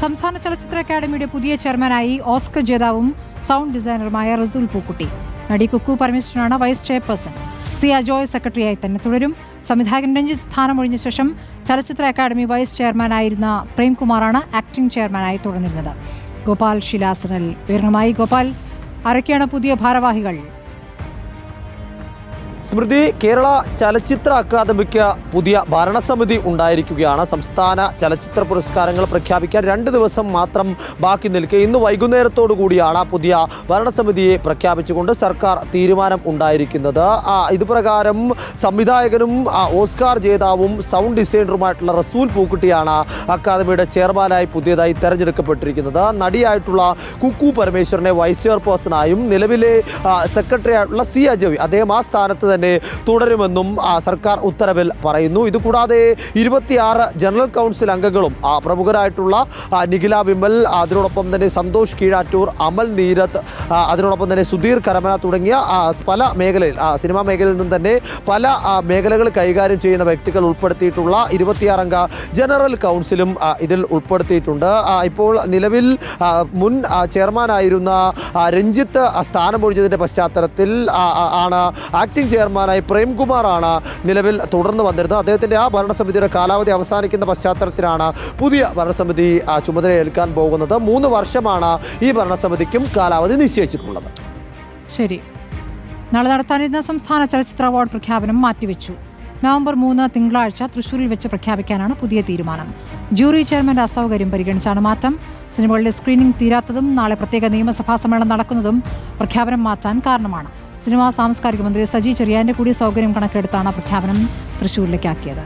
സംസ്ഥാന ചലച്ചിത്ര അക്കാദമിയുടെ പുതിയ ചെയർമാനായി ഓസ്കർ ജേതാവും സൗണ്ട് ഡിസൈനറുമായ റസൂൽ പൂക്കുട്ടി. നടി കുക്കു പരമേശ്വരനാണ് വൈസ് ചെയർപേഴ്സൺ. സി അജോയ് സെക്രട്ടറിയായി തന്നെ തുടരും. സംവിധായകൻ രഞ്ജിത്ത് സ്ഥാനമൊഴിഞ്ഞ ശേഷം ചലച്ചിത്ര അക്കാദമി വൈസ് ചെയർമാനായിരുന്ന പ്രേംകുമാറാണ് ആക്ടിംഗ് ചെയർമാനായി തുടർന്നിരുന്നത്. ഗോപാൽ ശിലാസനൽ വിവരണമായി. ഗോപാൽ ആരൊക്കെയാണ് പുതിയ ഭാരവാഹികൾ. സ്മൃതി കേരള ചലച്ചിത്ര അക്കാദമിക്ക് പുതിയ ഭരണസമിതി ഉണ്ടായിരിക്കുകയാണ്. സംസ്ഥാന ചലച്ചിത്ര പുരസ്കാരങ്ങൾ പ്രഖ്യാപിക്കാൻ രണ്ട് ദിവസം മാത്രം ബാക്കി നിൽക്കെ. ഇന്ന് വൈകുന്നേരത്തോടു കൂടിയാണ് പുതിയ ഭരണസമിതിയെ പ്രഖ്യാപിച്ചുകൊണ്ട് സർക്കാർ തീരുമാനം ഉണ്ടായിരിക്കുന്നത്. ഇതുപ്രകാരം ഇത് പ്രകാരം സംവിധായകനും ഓസ്കാർ ജേതാവും സൗണ്ട് ഡിസൈനറുമായിട്ടുള്ള റസൂൽ പൂക്കുട്ടിയാണ് അക്കാദമിയുടെ ചെയർമാനായി പുതിയതായി തെരഞ്ഞെടുക്കപ്പെട്ടിരിക്കുന്നത്. നടിയായിട്ടുള്ള കുക്കു പരമേശ്വരനെ വൈസ് ചെയർപേഴ്സണായും നിലവിലെ സെക്രട്ടറി ആയിട്ടുള്ള സി അജോയ് അദ്ദേഹം ആ സ്ഥാനത്ത് തന്നെ തുടരുമെന്നും സർക്കാർ ഉത്തരവിൽ പറയുന്നു. ഇതുകൂടാതെ ഇരുപത്തിയാറ് ജനറൽ കൗൺസിൽ അംഗങ്ങളും പ്രമുഖരായിട്ടുള്ള നിഖില വിമൽ അതിനോടൊപ്പം തന്നെ സന്തോഷ് കീഴാറ്റൂർ അമൽ നീരത് അതിനോടൊപ്പം തന്നെ സുധീർ കരമന തുടങ്ങിയ പല മേഖലയിൽ സിനിമാ മേഖലയിൽ നിന്നും തന്നെ പല മേഖലകൾ കൈകാര്യം ചെയ്യുന്ന വ്യക്തികൾ ഉൾപ്പെടുത്തിയിട്ടുള്ള ഇരുപത്തിയാറംഗ ജനറൽ കൗൺസിലും ഇതിൽ ഉൾപ്പെടുത്തിയിട്ടുണ്ട്. ഇപ്പോൾ നിലവിൽ മുൻ ചെയർമാനായിരുന്ന രഞ്ജിത്ത് സ്ഥാനമൊഴിഞ്ഞതിന്റെ പശ്ചാത്തലത്തിൽ ആണ് ആക്ടിംഗ് ചെയർമാനായി പ്രേംകുമാറാണ് നിലവിൽ തുടർന്ന് വന്നിരുന്നത്. അദ്ദേഹത്തിന്റെ ആ ഭരണസമിതിയുടെ കാലാവധി അവസാനിക്കുന്ന പശ്ചാത്തലത്തിലാണ് പുതിയ ഭരണസമിതി ചുമതല ചുമതലയേൽക്കാൻ പോകുന്നത്. മൂന്ന് വർഷമാണ് ഈ ഭരണസമിതിക്കും കാലാവധി നിശ്ചയിച്ചിട്ടുള്ളത്. ശരി. നാളെ നടത്താനിരുന്ന സംസ്ഥാന ചലച്ചിത്ര അവാർഡ് പ്രഖ്യാപനം മാറ്റിവെച്ചു. നവംബർ മൂന്ന് തിങ്കളാഴ്ച തൃശൂരിൽ വെച്ച് പ്രഖ്യാപിക്കാനാണ് പുതിയ തീരുമാനം. ജൂറി ചെയർമാന്റെ അസൗകര്യം പരിഗണിച്ചാണ് മാറ്റം. സിനിമകളുടെ സ്ക്രീനിംഗ് തീരാത്തതും നാളെ പ്രത്യേക നിയമസഭാ സമ്മേളനം നടക്കുന്നതും പ്രഖ്യാപനം മാറ്റാൻ കാരണമാണ്. സിനിമാ സാംസ്കാരിക മന്ത്രി സജി ചെറിയാന്റെ കൂടി സൗകര്യം കണക്കിലെടുത്താണ് പ്രഖ്യാപനം തൃശൂരിലേക്കാക്കിയത്.